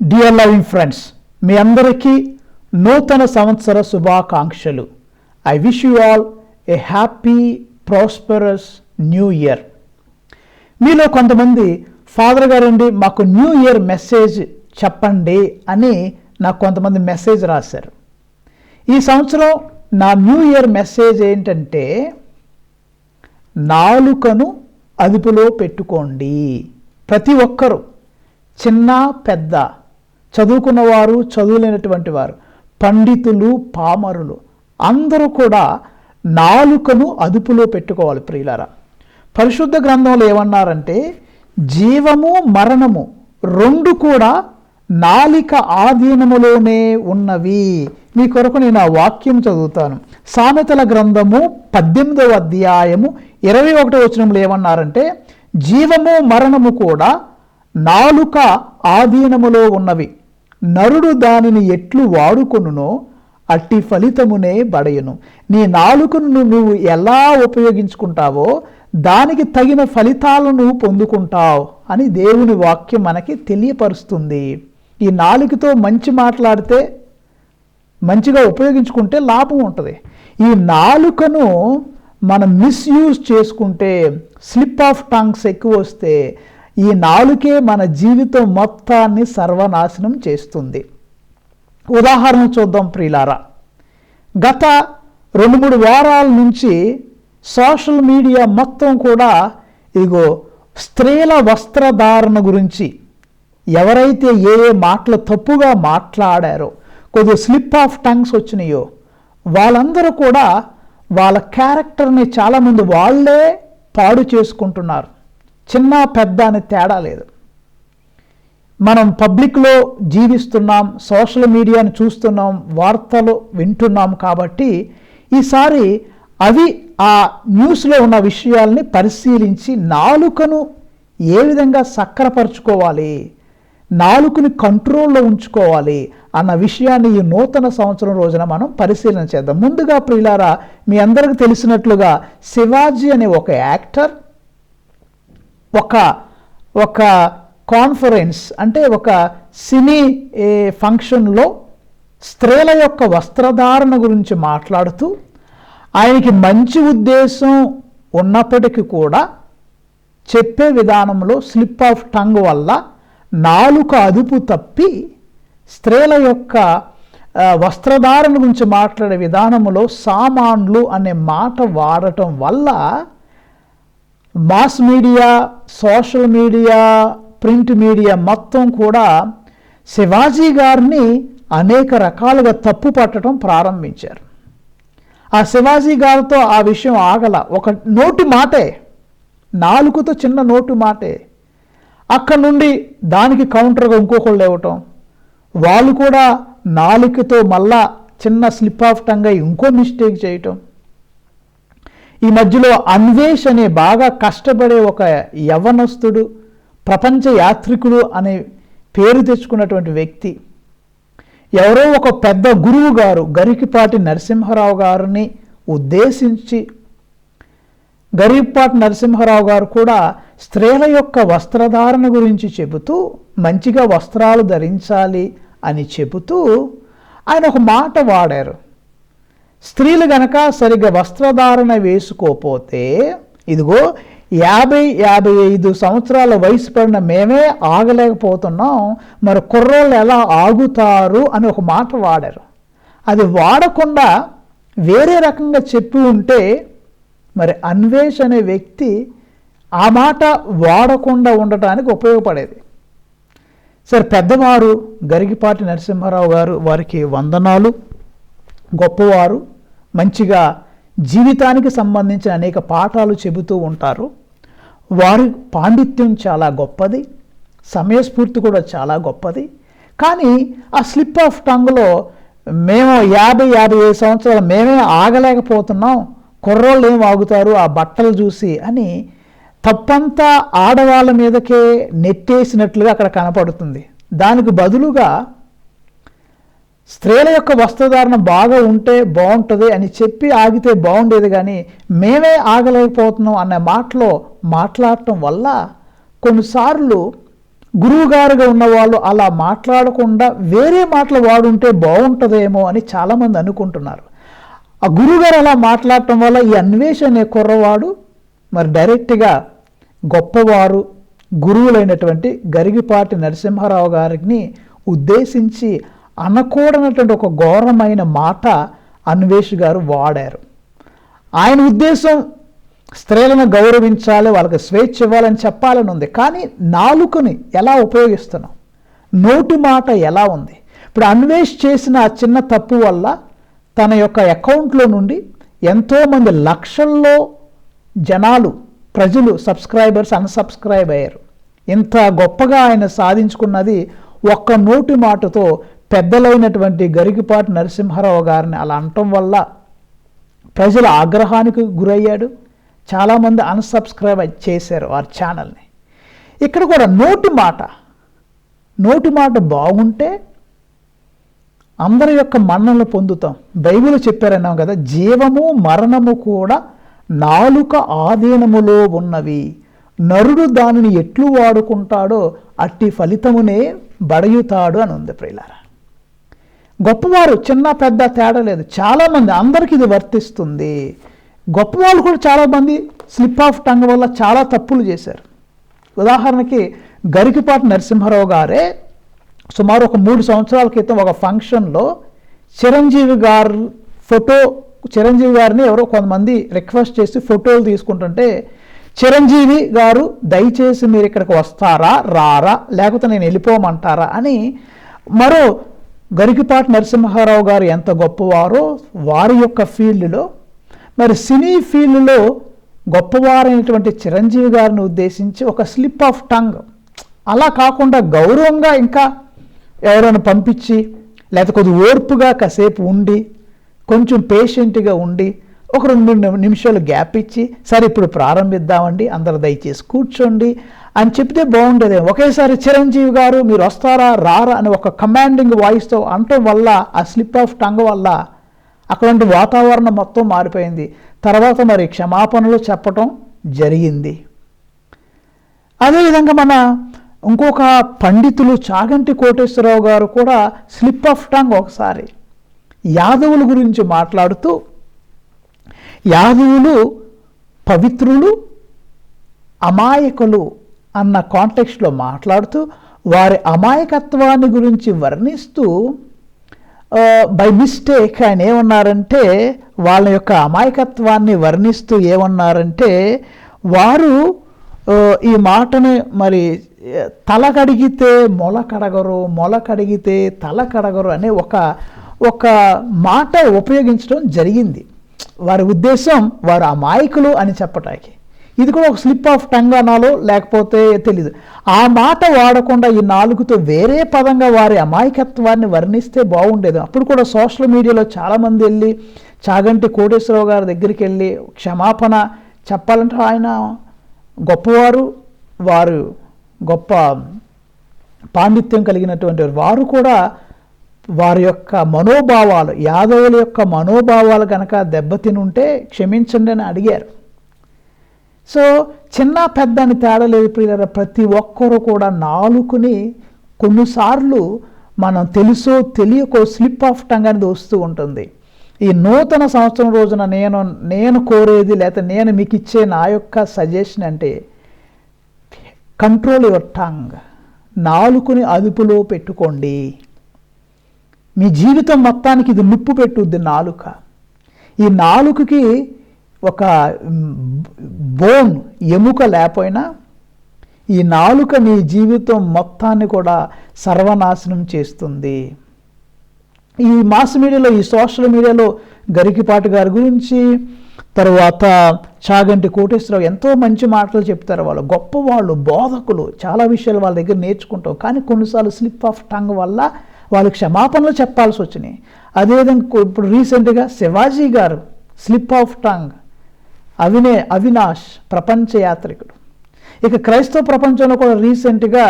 Dear loving friends మీ అందరికీ నూతన సంవత్సర శుభాకాంక్షలు. I wish you all a happy prosperous new year మీలో కొంతమంది ఫాదర్ గారండి మాకు న్యూ ఇయర్ మెసేజ్ చెప్పండి అని నాకు కొంతమంది మెసేజ్ రాశారు. ఈ సంవత్సరం నా న్యూ ఇయర్ మెసేజ్ ఏంటంటే నాలుకను అదుపులో పెట్టుకోండి. ప్రతి ఒక్కరూ చిన్న పెద్ద చదువుకున్నవారు చదువులేనటువంటి వారు పండితులు పామరులు అందరూ కూడా నాలుకను అదుపులో పెట్టుకోవాలి ప్రియులారా. పరిశుద్ధ గ్రంథంలో ఏమన్నారంటే జీవము మరణము రెండు కూడా నాలిక ఆధీనములోనే ఉన్నవి. మీ కొరకు నేను ఆ వాక్యం చదువుతాను. సామెతల గ్రంథము పద్దెనిమిదవ అధ్యాయము ఇరవై ఒకటో వచనంలో ఏమన్నారంటే జీవము మరణము కూడా నాలుక ఆధీనములో ఉన్నవి. నరుడు దానిని ఎట్లు వాడుకొనునో అట్టి ఫలితమునే బడయును. నీ నాలుకను నువ్వు ఎలా ఉపయోగించుకుంటావో దానికి తగిన ఫలితాలను పొందుకుంటావు అని దేవుని వాక్యం మనకి తెలియపరుస్తుంది. ఈ నాలుకతో మంచి మాట్లాడితే మంచిగా ఉపయోగించుకుంటే లాభం ఉంటుంది. ఈ నాలుకను మనం మిస్యూజ్ చేసుకుంటే స్లిప్ ఆఫ్ టంగ్స్ ఎక్కువ వస్తే ఈ నాలుకే మన జీవితం మొత్తాన్ని సర్వనాశనం చేస్తుంది. ఉదాహరణ చూద్దాం ప్రియులారా. గత రెండు మూడు వారాల నుంచి సోషల్ మీడియా మొత్తం కూడా ఇగో స్త్రీల వస్త్రధారణ గురించి ఎవరైతే ఏ ఏ మాటలు తప్పుగా మాట్లాడారో కొద్దిగా స్లిప్ ఆఫ్ టంగ్స్ వచ్చినాయో వాళ్ళందరూ కూడా వాళ్ళ క్యారెక్టర్ని చాలామంది వాళ్ళే పాడు చేసుకుంటున్నారు. చిన్న పెద్ద అని తేడా లేదు. మనం పబ్లిక్లో జీవిస్తున్నాం సోషల్ మీడియాను చూస్తున్నాం వార్తలు వింటున్నాం కాబట్టి ఈసారి అవి ఆ న్యూస్లో ఉన్న విషయాల్ని పరిశీలించి నాలుకను ఏ విధంగా సక్కరపరుచుకోవాలి నాలుకని కంట్రోల్లో ఉంచుకోవాలి అన్న విషయాన్ని ఈ నూతన సంవత్సరం రోజున మనం పరిశీలన చేద్దాం. ముందుగా ప్రియులారా మీ అందరికి తెలిసినట్లుగా శివాజీ అనే ఒక యాక్టర్ ఒక ఒక కాన్ఫరెన్స్ అంటే ఒక సినీ ఫంక్షన్లో స్త్రీల యొక్క వస్త్రధారణ గురించి మాట్లాడుతూ ఆయనకి మంచి ఉద్దేశం ఉన్నప్పటికీ కూడా చెప్పే విధానంలో స్లిప్ ఆఫ్ టంగ్ వల్ల నాలుక అదుపు తప్పి స్త్రీల యొక్క వస్త్రధారణ గురించి మాట్లాడే విధానంలో సామాన్లు అనే మాట వాడటం వల్ల mass media social media print media మొత్తం కూడా శివాజీ గారిని అనేక రకాలుగా తప్పు పట్టడం ప్రారంభించారు. ఆ శివాజీ గారితో ఆ విషయం ఆగల ఒక నోటి మాటే నాలుగుతో చిన్న నోటు మాటే. అక్కడ నుండి దానికి కౌంటర్గా ఇంకొకళ్ళు ఇవ్వటం వాళ్ళు కూడా నాలుగుతో మళ్ళా చిన్న స్లిప్ ఆఫ్ టంగ్ ఇంకో మిస్టేక్ చేయటం. ఈ మధ్యలో అన్వేష్ అనే బాగా కష్టపడే ఒక యవనస్తుడు ప్రపంచ యాత్రికుడు అనే పేరు తెచ్చుకున్నటువంటి వ్యక్తి. ఎవరో ఒక పెద్ద గురువు గారు గరికిపాటి నరసింహరావు గారిని ఉద్దేశించి గరికిపాటి నరసింహరావు గారు కూడా స్త్రీల యొక్క వస్త్రధారణ గురించి చెబుతూ మంచిగా వస్త్రాలు ధరించాలి అని చెబుతూ ఆయన ఒక మాట వాడారు. స్త్రీలు గనక సరిగ్గా వస్త్రధారణ వేసుకోపోతే ఇదిగో యాభై యాభై ఐదు సంవత్సరాల వయసు పడిన మేమే ఆగలేకపోతున్నాం. మరి కుర్రోళ్ళు ఎలా ఆగుతారు అని ఒక మాట వాడారు. అది వాడకుండా వేరే రకంగా చెప్పి ఉంటే మరి అన్వేష్ అనే వ్యక్తి ఆ మాట వాడకుండా ఉండటానికి ఉపయోగపడేది. సరే పెద్దవారు గరిగిపాటి నరసింహారావు గారు వారికి వందనాలు. గొప్పవారు. మంచిగా జీవితానికి సంబంధించిన అనేక పాఠాలు చెబుతూ ఉంటారు. వారి పాండిత్యం చాలా గొప్పది. సమయస్ఫూర్తి కూడా చాలా గొప్పది. కానీ ఆ స్లిప్ ఆఫ్ టంగ్లో మేము యాభై యాభై ఐదు సంవత్సరాలు మేమే ఆగలేకపోతున్నాం. కుర్రోళ్ళు ఏం ఆగుతారు ఆ బట్టలు చూసి అని తప్పంతా ఆడవాళ్ళ మీదకే నెట్టేసినట్లుగా అక్కడ కనపడుతుంది. దానికి బదులుగా స్త్రీల యొక్క వస్త్రధారణ బాగా ఉంటే బాగుంటుంది అని చెప్పి ఆగితే బాగుండేది కానీ మేమే ఆగలేకపోతున్నాం అనే మాటలో మాట్లాడటం వల్ల కొన్నిసార్లు గురువుగారుగా ఉన్నవాళ్ళు అలా మాట్లాడకుండా వేరే మాటలు వాడుంటే బాగుంటుందేమో అని చాలామంది అనుకుంటున్నారు. ఆ గురువుగారు అలా మాట్లాడటం వల్ల ఈ అన్వేషణ అనే కుర్రవాడు మరి డైరెక్ట్గా గొప్పవారు గురువులైనటువంటి గరిగిపాటి నరసింహారావు గారిని ఉద్దేశించి అనకూడనటువంటి ఒక ఘోరమైన మాట అన్వేష్ గారు వాడారు. ఆయన ఉద్దేశం స్త్రీలను గౌరవించాలి వాళ్ళకి స్వేచ్ఛ ఇవ్వాలని చెప్పాలని ఉంది. కానీ నాలుకని ఎలా ఉపయోగిస్తున్నాం? నోటి మాట ఎలా ఉంది? ఇప్పుడు అన్వేష్ చేసిన ఆ చిన్న తప్పు వల్ల తన యొక్క అకౌంట్లో నుండి ఎంతోమంది లక్షల్లో జనాలు ప్రజలు సబ్స్క్రైబర్స్ అన్సబ్స్క్రైబ్ అయ్యారు. ఇంత గొప్పగా ఆయన సాధించుకున్నది ఒక్క నోటి మాటతో పెద్దలైనటువంటి గరికిపాటి నరసింహారావు గారిని అలా అనటం వల్ల ప్రజల ఆగ్రహానికి గురయ్యాడు. చాలామంది అన్సబ్స్క్రైబ్ చేశారు వారి ఛానల్ని. ఇక్కడ కూడా నోటి మాట నోటి మాట బాగుంటే అందరి యొక్క మన్నలు పొందుతాం. బైబిల్ చెప్పారన్నాం కదా జీవము మరణము కూడా నాలుక ఆధీనములో ఉన్నవి. నరుడు దానిని ఎట్లు వాడుకుంటాడో అట్టి ఫలితమునే బడయుతాడు అని ఉంది ప్రియులారా. గొప్పవారు చిన్న పెద్ద తేడా లేదు. చాలామంది అందరికీ ఇది వర్తిస్తుంది. గొప్పవాళ్ళు కూడా చాలామంది స్లిప్ ఆఫ్ టంగ్ వల్ల చాలా తప్పులు చేశారు. ఉదాహరణకి గరికిపాటి నరసింహారావు గారే సుమారు ఒక మూడు సంవత్సరాల క్రితం ఒక ఫంక్షన్లో చిరంజీవి గారు ఫోటో చిరంజీవి గారిని ఎవరో కొంతమంది రిక్వెస్ట్ చేసి ఫోటోలు తీసుకుంటుంటే చిరంజీవి గారు దయచేసి మీరు ఇక్కడికి వస్తారా? రారా? లేకపోతే నేను వెళ్ళిపోమంటారా? అని మరో గరికిపాటి నరసింహారావు గారు ఎంత గొప్పవారో వారి యొక్క ఫీల్డ్లో మరి సినీ ఫీల్డ్లో గొప్పవారైనటువంటి చిరంజీవి గారిని ఉద్దేశించి ఒక స్లిప్ ఆఫ్ టంగ్. అలా కాకుండా గౌరవంగా ఇంకా ఎవరైనా పంపించి లేకపోతే కొద్ది ఓర్పుగా కాసేపు ఉండి కొంచెం పేషెంట్గా ఉండి ఒక రెండు నిమిషాలు గ్యాప్ ఇచ్చి సరే ఇప్పుడు ప్రారంభిద్దామండి అందరు దయచేసి కూర్చోండి అని చెప్తే బాగుండేదే. ఒకేసారి చిరంజీవి గారు మీరు వస్తారా రారా అని ఒక కమాండింగ్ వాయిస్తో అనటం వల్ల ఆ స్లిప్ ఆఫ్ టంగ్ వల్ల అక్కడంటి వాతావరణం మొత్తం మారిపోయింది. తర్వాత మరి క్షమాపణలు చెప్పటం జరిగింది. అదేవిధంగా మన ఇంకొక పండితులు చాగంటి కోటేశ్వరరావు గారు కూడా స్లిప్ ఆఫ్ టంగ్ ఒకసారి యాదవుల గురించి మాట్లాడుతూ యాదవులు పవిత్రులు అమాయకులు అన్న కాంటెక్స్ట్లో మాట్లాడుతూ వారి అమాయకత్వాన్ని గురించి వర్ణిస్తూ బై మిస్టేక్ ఆయన ఏమన్నారంటే వాళ్ళ యొక్క అమాయకత్వాన్ని వర్ణిస్తూ ఏమన్నారంటే వారు ఈ మాటని మరి తల కడిగితే మొల కడగరు మొల కడిగితే తల కడగరు అనే ఒక ఒక మాట ఉపయోగించడం జరిగింది. వారి ఉద్దేశం వారు అమాయకులు అని చెప్పటానికి. ఇది కూడా ఒక స్లిప్ ఆఫ్ టంగ్ అనాలో లేకపోతే తెలియదు ఆ మాట వాడకుండా ఈ నాలుగుతో వేరే పదంగా వారి అమాయకత్వాన్ని వర్ణిస్తే బాగుండేది. అప్పుడు కూడా సోషల్ మీడియాలో చాలామంది వెళ్ళి చాగంటి కోటేశ్వరరావు గారి దగ్గరికి వెళ్ళి క్షమాపణ చెప్పాలంటే ఆయన గొప్పవారు వారు గొప్ప పాండిత్యం కలిగినటువంటి వారు. వారు కూడా వారి యొక్క మనోభావాలు యాదవుల యొక్క మనోభావాలు కనుక దెబ్బతినుంటే క్షమించండి అని అడిగారు. సో చిన్న పెద్ద అని తేడా లేదు ప్రతి ఒక్కరూ కూడా నాలుకని కొన్నిసార్లు మనం తెలుసో తెలియకో స్లిప్ ఆఫ్ టంగ్ అనేది వస్తూ ఉంటుంది. ఈ నూతన సంవత్సరం రోజున నేను నేను కోరేది లేకపోతే నేను మీకు ఇచ్చే నా యొక్క సజెషన్ అంటే కంట్రోల్ యువర్ టంగ్ నాలుకని అదుపులో పెట్టుకోండి. మీ జీవితం మొత్తానికి ఇది నిప్పు పెట్టుద్ది నాలుక. ఈ నాలుకకి ఒక బోన్ ఎముక లేకపోయినా ఈ నాలుక మీ జీవితం మొత్తాన్ని కూడా సర్వనాశనం చేస్తుంది. ఈ మాస్ మీడియాలో ఈ సోషల్ మీడియాలో గరికిపాటి గారి గురించి తర్వాత చాగంటి కోటేశ్వరరావు ఎంతో మంచి మాటలు చెప్తారు వాళ్ళు. గొప్ప వాళ్ళు బోధకులు చాలా విషయాలు వాళ్ళ దగ్గర నేర్చుకుంటాం కానీ కొన్నిసార్లు స్లిప్ ఆఫ్ టంగ్ వల్ల వాళ్ళు క్షమాపణలు చెప్పాల్సి వచ్చినాయి. అదేవిధంగా ఇప్పుడు రీసెంట్గా శివాజీ గారు స్లిప్ ఆఫ్ టంగ్ అవినే అవినాష్ ప్రపంచ యాత్రికుడు. ఇక క్రైస్తవ ప్రపంచంలో కూడా రీసెంట్గా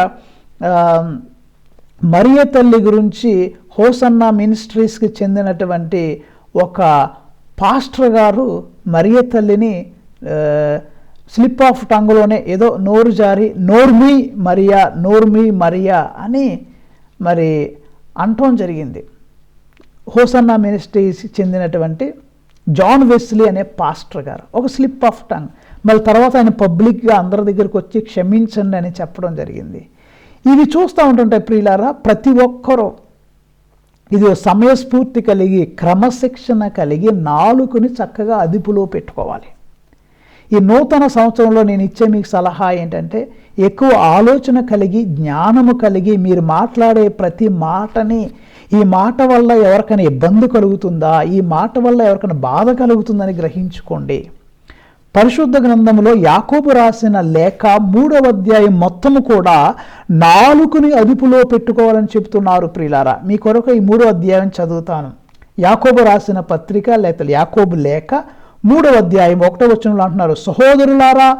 మరియ తల్లి గురించి హోసన్న మినిస్ట్రీస్కి చెందినటువంటి ఒక పాస్టర్ గారు మరియ తల్లిని స్లిప్ ఆఫ్ టంగ్లోనే ఏదో నోరు జారి నోర్మీ మరియా నోర్మీ మరియా అని మరి అంటం జరిగింది. హోసన్నా మినిస్ట్రీస్కి చెందినటువంటి జాన్ వెస్లీ అనే పాస్టర్ గారు ఒక స్లిప్ ఆఫ్ టంగ్ మళ్ళీ తర్వాత ఆయన పబ్లిక్గా అందరి దగ్గరికి వచ్చి క్షమించండి అని చెప్పడం జరిగింది. ఇవి చూస్తూ ఉంటుంటే ప్రియులారా ప్రతి ఒక్కరూ. ఇది సమయస్ఫూర్తి కలిగి క్రమశిక్షణ కలిగి నాలుకని చక్కగా అదుపులో పెట్టుకోవాలి. ఈ నూతన సంవత్సరంలో నేను ఇచ్చే మీకు సలహా ఏంటంటే ఎక్కువ ఆలోచన కలిగి జ్ఞానము కలిగి మీరు మాట్లాడే ప్రతి మాటని ఈ మాట వల్ల ఎవరికైనా ఇబ్బంది కలుగుతుందా? ఈ మాట వల్ల ఎవరికైనా బాధ కలుగుతుందని గ్రహించుకోండి. పరిశుద్ధ గ్రంథంలో యాకోబు రాసిన లేఖ మూడవ అధ్యాయం మొత్తము కూడా నాలుగుని అదుపులో పెట్టుకోవాలని చెబుతున్నారు ప్రియులారా. మీ కొరకు ఈ మూడో అధ్యాయం చదువుతాను. యాకోబు రాసిన పత్రిక లేక యాకోబు లేఖ మూడవ అధ్యాయం ఒకటో వచనంలో అంటున్నారు సహోదరులారా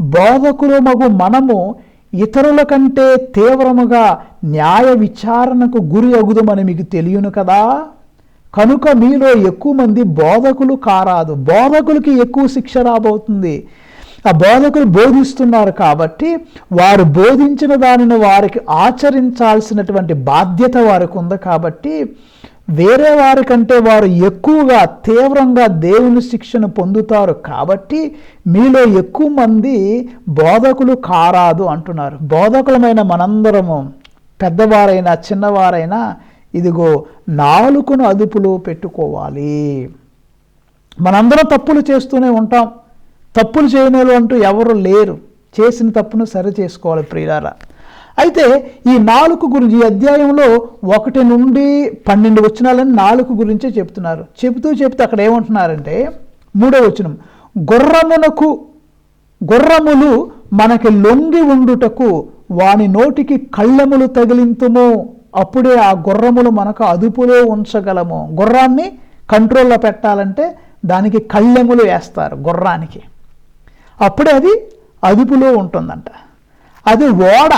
బోధకులు మగు మనము ఇతరుల కంటే తీవ్రముగా న్యాయ విచారణకు గురి అగుదమని మీకు తెలియను కదా? కనుక మీలో ఎక్కువ మంది బోధకులు కారాదు. బోధకులకి ఎక్కువ శిక్ష రాబోతుంది. ఆ బోధకులు బోధిస్తున్నారు కాబట్టి వారు బోధించిన దానిని వారికి ఆచరించాల్సినటువంటి బాధ్యత వారికి ఉంది కాబట్టి వేరే వారికంటే వారు ఎక్కువగా తీవ్రంగా దేవుని శిక్షను పొందుతారు కాబట్టి మీలో ఎక్కువ మంది బోధకులు కారాదు అంటున్నారు. బోధకులమైన మనందరము పెద్దవారైనా చిన్నవారైనా ఇదిగో నాలుకను అదుపులో పెట్టుకోవాలి. మనందరం తప్పులు చేస్తూనే ఉంటాం. తప్పులు చేయనేలు అంటూ ఎవరు లేరు. చేసిన తప్పును సరి చేసుకోవాలి ప్రియులారా. అయితే ఈ నాలుగు గురించి ఈ అధ్యాయంలో ఒకటి నుండి పన్నెండు వచనాలని నాలుగు గురించే చెప్తున్నారు. చెబుతూ చెబుతూ అక్కడ ఏమంటున్నారంటే మూడో వచనం గుర్రమునకు గుర్రములు మనకి లొంగి ఉండుటకు వాని నోటికి కళ్ళెములు తగిలింతుము అప్పుడే ఆ గుర్రములు మనకు అదుపులో ఉంచగలము. గుర్రాన్ని కంట్రోల్లో పెట్టాలంటే దానికి కళ్ళెములు వేస్తారు గుర్రానికి. అప్పుడే అది అదుపులో ఉంటుందంట. అది ఓడ.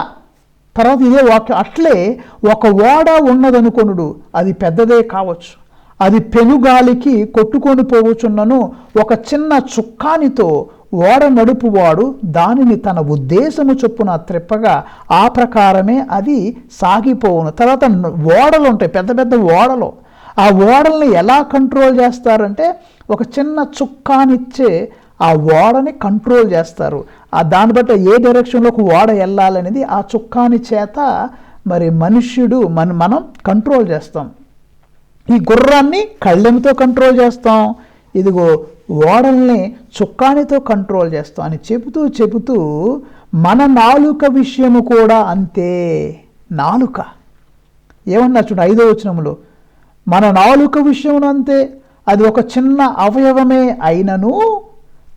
తర్వాత ఇదే ఒక అట్లే ఒక ఓడ ఉన్నదనుకొనుడు అది పెద్దదే కావచ్చు. అది పెనుగాలికి కొట్టుకొని పోవచ్చున్నను ఒక చిన్న చుక్కానితో ఓడ నడుపువాడు దానిని తన ఉద్దేశము చొప్పున త్రిప్పగా ఆ ప్రకారమే అది సాగిపోవును. తర్వాత ఓడలు ఉంటాయి పెద్ద పెద్ద ఓడలు. ఆ ఓడల్ని ఎలా కంట్రోల్ చేస్తారంటే ఒక చిన్న చుక్కానిచ్చే ఆ ఓడని కంట్రోల్ చేస్తారు. ఆ దాన్ని బట్టి ఏ డైరెక్షన్లోకి ఓడ వెళ్ళాలనేది ఆ చుక్కాని చేత మరి మనుష్యుడు మన మనం కంట్రోల్ చేస్తాం. ఈ గుర్రాన్ని కళ్ళెంతో కంట్రోల్ చేస్తాం. ఇదిగో ఓడల్ని చుక్కానితో కంట్రోల్ చేస్తాం అని చెబుతూ చెబుతూ మన నాలుక విషయము కూడా అంతే. నాలుక. ఏమన్నా చూడండి ఐదో వచనంలో మన నాలుక విషయమును అంతే అది ఒక చిన్న అవయవమే అయినను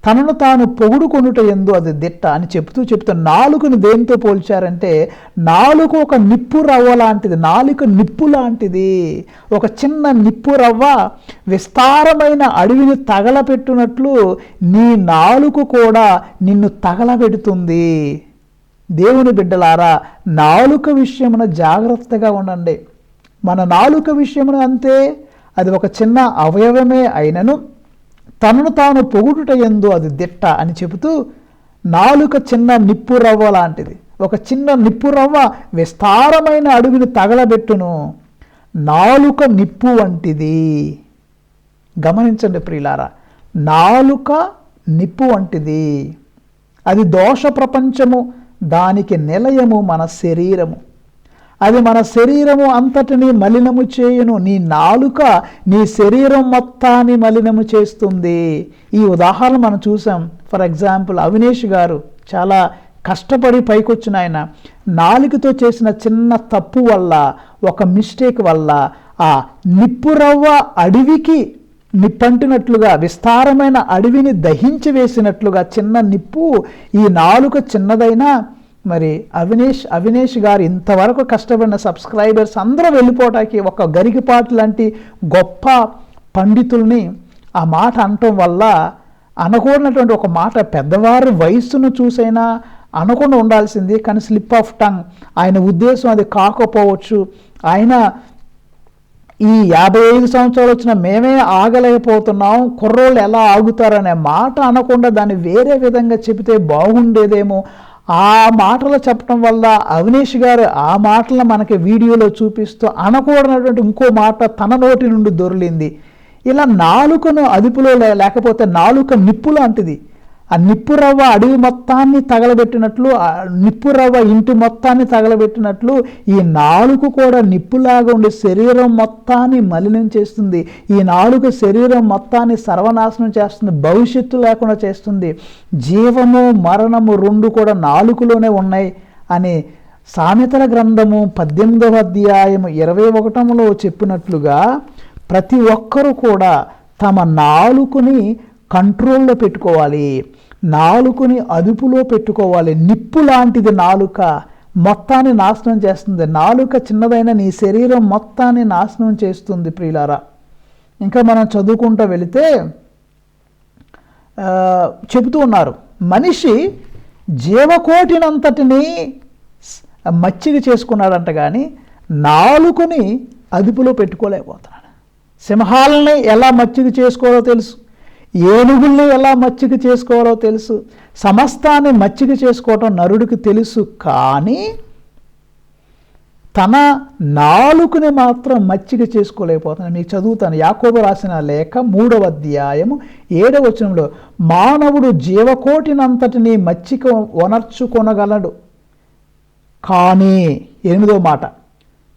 తనను తాను పొగుడుకొనుట ఎందు అది దిట్ట అని చెప్తూ చెప్తూ నాలుకను దేనితో పోల్చారంటే నాలుక ఒక నిప్పు రవ్వ లాంటిది నాలుక నిప్పు లాంటిది. ఒక చిన్న నిప్పు రవ్వ విస్తారమైన అడవిని తగలపెట్టునట్లు నీ నాలుక కూడా నిన్ను తగలబెడుతుంది. దేవుని బిడ్డలారా నాలుక విషయమున జాగ్రత్తగా ఉండండి. మన నాలుక విషయమున అంతే అది ఒక చిన్న అవయవమే అయినను తనను తాను పొగుడుట ఎందు అది దిట్ట అని చెబుతూ నాలుక చిన్న నిప్పు రవ్వ లాంటిది. ఒక చిన్న నిప్పు రవ్వ విస్తారమైన అడవిని తగలబెట్టును. నాలుక నిప్పు వంటిది. గమనించండి ప్రియులారా నాలుక నిప్పు వంటిది. అది దోష ప్రపంచము దానికి నిలయము మన శరీరము. అది మన శరీరము అంతటిని మలినము చేయును. నీ నాలుక నీ శరీరం మొత్తాన్ని మలినము చేస్తుంది. ఈ ఉదాహరణ మనం చూసాం. ఫర్ ఎగ్జాంపుల్ అవినేష్ గారు చాలా కష్టపడి పైకొచ్చిన ఆయన. నాలుకతో చేసిన చిన్న తప్పు వల్ల ఒక మిస్టేక్ వల్ల ఆ నిప్పురవ్వ అడవికి నిప్పంటినట్లుగా విస్తారమైన అడవిని దహించి వేసినట్లుగా చిన్న నిప్పు ఈ నాలుక చిన్నదైనా మరి అవినేష్ అవినేష్ గారు ఇంతవరకు కష్టపడిన సబ్స్క్రైబర్స్ అందరూ వెళ్ళిపోవటానికి ఒక గరికిపాటు లాంటి గొప్ప పండితుల్ని ఆ మాట అనటం వల్ల అనకూడనటువంటి ఒక మాట పెద్దవారి వయస్సును చూసైనా అనకుండా ఉండాల్సింది. కానీ స్లిప్ ఆఫ్ టంగ్ ఆయన ఉద్దేశం అది కాకపోవచ్చు. ఆయన ఈ యాభై ఐదు సంవత్సరాలు వచ్చిన మేమే ఆగలేకపోతున్నాం కుర్రోళ్ళు ఎలా ఆగుతారనే మాట అనకుండా దాన్ని వేరే విధంగా చెబితే బాగుండేదేమో ఆ మాటలు చెప్పడం వల్ల అవినేష్ గారు ఆ మాటలను మనకి వీడియోలో చూపిస్తూ అనకూడనటువంటి ఇంకో మాట తన నోటి నుండి దొరిలింది. ఇలా నాలుకను అదుపులో లేకపోతే నాలుక నిప్పు లాంటిది. ఆ నిప్పు రవ్వ అడవి మొత్తాన్ని తగలబెట్టినట్లు నిప్పురవ్వ నిప్పు రవ్వ ఇంటి మొత్తాన్ని తగలబెట్టినట్లు ఈ నాలుగు కూడా నిప్పులాగా ఉండి శరీరం మొత్తాన్ని మలినం చేస్తుంది. ఈ నాలుగు శరీరం మొత్తాన్ని సర్వనాశనం చేస్తుంది భవిష్యత్తు లేకుండా చేస్తుంది. జీవము మరణము రెండు కూడా నాలుగులోనే ఉన్నాయి అని సామెతల గ్రంథము పద్దెనిమిదవ అధ్యాయము ఇరవై ఒకటములో చెప్పినట్లుగా ప్రతి ఒక్కరూ కూడా తమ నాలుకని కంట్రోల్లో పెట్టుకోవాలి. నాలుకని అదుపులో పెట్టుకోవాలి. నిప్పు లాంటిది నాలుక మొత్తాన్ని నాశనం చేస్తుంది. నాలుక చిన్నదైన నీ శరీరం మొత్తాన్ని నాశనం చేస్తుంది ప్రియులారా. ఇంకా మనం చదువుకుంటూ వెళితే చెబుతూ ఉన్నారు. మనిషి జీవకోటినంతటిని స్- మచ్చిక చేసుకున్నాడంట కానీ నాలుకని అదుపులో పెట్టుకోలేకపోతున్నాడు. సింహాలని ఎలా మచ్చిక చేసుకోవాలో తెలుసు. ఏనుగుల్ని ఎలా మచ్చిక చేసుకోవాలో తెలుసు. సమస్తాన్ని మచ్చిక చేసుకోవటం నరుడికి తెలుసు. కానీ తన నాలుకని మాత్రం మచ్చిక చేసుకోలేకపోతున్నాను మీకు చదువుతాను. యాకోబు రాసిన లేఖ మూడవ అధ్యాయము ఏడవ వచనంలో మానవుడు జీవకోటినంతటిని మచ్చిక వనర్చుకొనగలడు. కానీ ఎనిమిదో మాట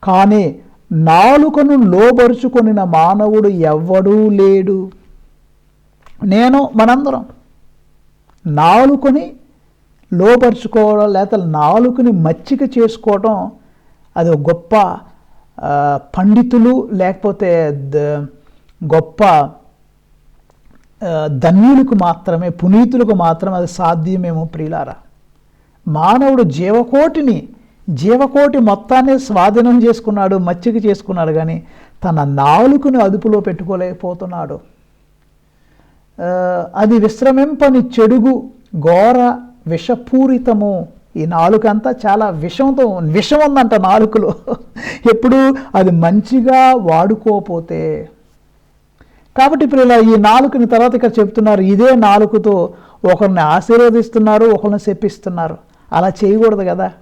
కానీ నాలుకను లోబరుచుకొనిన మానవుడు ఎవ్వడూ లేడు. నేను మనందరం నాలుకని లోపరుచుకోవడం లేకపోతే నాలుకని మచ్చిక చేసుకోవడం అది గొప్ప పండితులు లేకపోతే ద- గొప్ప ధన్యులకు మాత్రమే పునీతులకు మాత్రమే అది సాధ్యమేమో ప్రియులారా. మానవుడు జీవకోటిని జీవకోటి మొత్తాన్ని స్వాధీనం చేసుకున్నాడు మచ్చిక చేసుకున్నాడు కానీ తన నాలుకను అదుపులో పెట్టుకోలేకపోతున్నాడు. అది విశ్రమింపని చెడుగు ఘోర విషపూరితము. ఈ నాలుక అంతా చాలా విషంతో విషం ఉందంట నాలుకలో. ఎప్పుడు అది మంచిగా వాడుకోపోతే. కాబట్టి ఇప్పుడు ఇలా ఈ నాలుకని తర్వాత ఇక్కడ చెప్తున్నారు ఇదే నాలుకతో ఒకరిని ఆశీర్వదిస్తున్నారు ఒకరిని శపిస్తున్నారు. అలా చేయకూడదు కదా.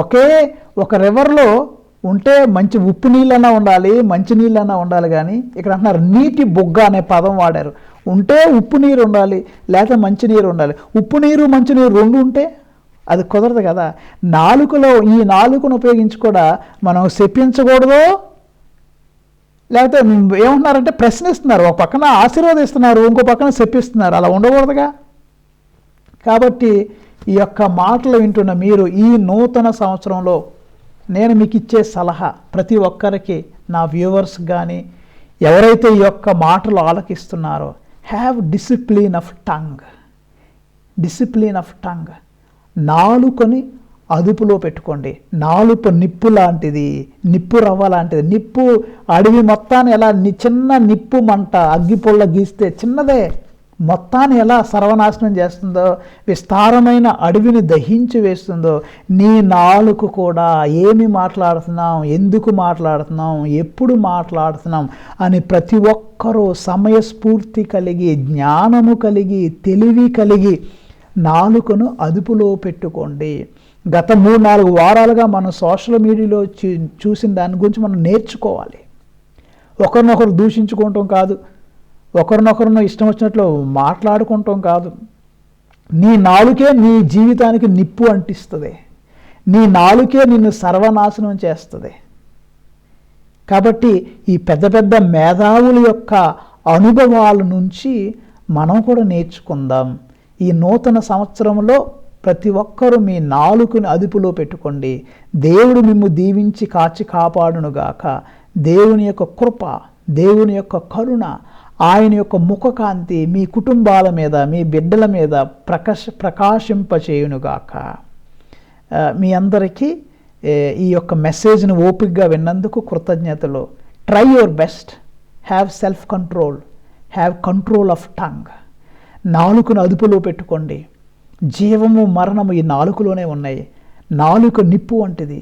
ఒకే ఒక రివర్లో ఉంటే మంచి ఉప్పు నీళ్ళన్నా ఉండాలి మంచి నీళ్ళన్నా ఉండాలి కానీ ఇక్కడ అంటున్నారు నీటి బొగ్గ అనే పదం వాడారు. ఉంటే ఉప్పు నీరు ఉండాలి లేకపోతే మంచి నీరు ఉండాలి. ఉప్పు నీరు మంచి నీరు రెండు ఉంటే అది కుదరదు కదా. నాలుకలో ఈ నాలుకను ఉపయోగించి కూడా మనం శపించకూడదు. లేకపోతే ఏమంటున్నారంటే ప్రశ్నిస్తున్నారు ఒక పక్కన ఆశీర్వదిస్తున్నారు ఇంకో పక్కన శపిస్తున్నారు. అలా ఉండకూడదుగా. కాబట్టి ఈ యొక్క మాటలు వింటున్న మీరు ఈ నూతన సంవత్సరంలో నేను మీకు ఇచ్చే సలహా ప్రతి ఒక్కరికి నా వ్యూవర్స్ కానీ ఎవరైతే ఈ యొక్క మాటలు ఆలకిస్తున్నారో have discipline of tongue discipline of tongue నాలుకని అదుపులో పెట్టుకోండి. నాలుపు నిప్పు లాంటిది నిప్పు రవ్వ లాంటిది. నిప్పు అడవి మొత్తాన్ని ఎలా చిన్న నిప్పు మంట అగ్గిపుల్ల గీస్తే చిన్నదే. మొత్తాన్ని ఎలా సర్వనాశనం చేస్తుందో విస్తారమైన అడవిని దహించి వేస్తుందో నీ నాలుక కూడా ఏమి మాట్లాడుతున్నాం ఎందుకు మాట్లాడుతున్నాం ఎప్పుడు మాట్లాడుతున్నాం అని ప్రతి ఒక్కరూ సమయస్ఫూర్తి కలిగి జ్ఞానము కలిగి తెలివి కలిగి నాలుకను అదుపులో పెట్టుకోండి. గత మూడు నాలుగు వారాలుగా మనం సోషల్ మీడియాలో చూ- చూసిన దాని గురించి మనం నేర్చుకోవాలి. ఒకరినొకరు దూషించుకోవటం కాదు. ఒకరినొకరిని ఇష్టం వచ్చినట్లు మాట్లాడుకుంటాం కాదు. నీ నాలుకే నీ జీవితానికి నిప్పు అంటిస్తుంది. నీ నాలుకే నిన్ను సర్వనాశనం చేస్తుంది. కాబట్టి ఈ పెద్ద పెద్ద మేధావుల యొక్క అనుభవాల నుంచి మనం కూడా నేర్చుకుందాం. ఈ నూతన సంవత్సరంలో ప్రతి ఒక్కరూ మీ నాలుకని అదుపులో పెట్టుకోండి. దేవుడు మిమ్ము దీవించి కాచి కాపాడునుగాక. దేవుని యొక్క కృప దేవుని యొక్క కరుణ ఆయన యొక్క ముఖకాంతి మీ కుటుంబాల మీద మీ బిడ్డల మీద ప్రకాశ ప్రకాశింపచేయునుగాక. మీ అందరికీ ఈ యొక్క మెసేజ్ను ఓపికగా విన్నందుకు కృతజ్ఞతలు. Try your best have self control have control of tongue నాలుకను అదుపులో పెట్టుకోండి. జీవము మరణము ఈ నాలుకలోనే ఉన్నాయి. నాలుక నిప్పు వంటిది.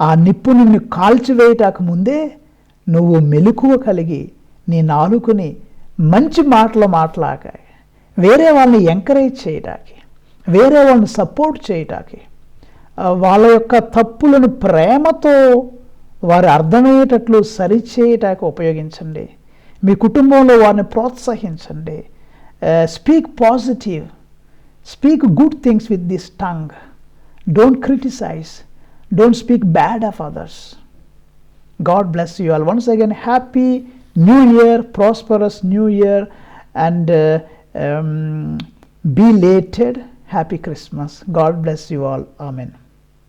ఆ నిప్పు నిన్ను కాల్చివేయటాక ముందే నువ్వు మెలకువ కలిగి నీ నాలుకని మంచి మాటలు మాట్లాడాక వేరే వాళ్ళని ఎంకరేజ్ చేయడానికి వేరే వాళ్ళని సపోర్ట్ చేయడానికి వాళ్ళ యొక్క తప్పులను ప్రేమతో వారు అర్థమయ్యేటట్లు సరిచేయటానికి ఉపయోగించండి. మీ కుటుంబంలో వారిని ప్రోత్సహించండి. Speak positive speak good things with this tongue don't criticise don't speak bad of others God bless you all once again happy new year, prosperous new year, and uh, um, belated happy Christmas. God bless you all. Amen.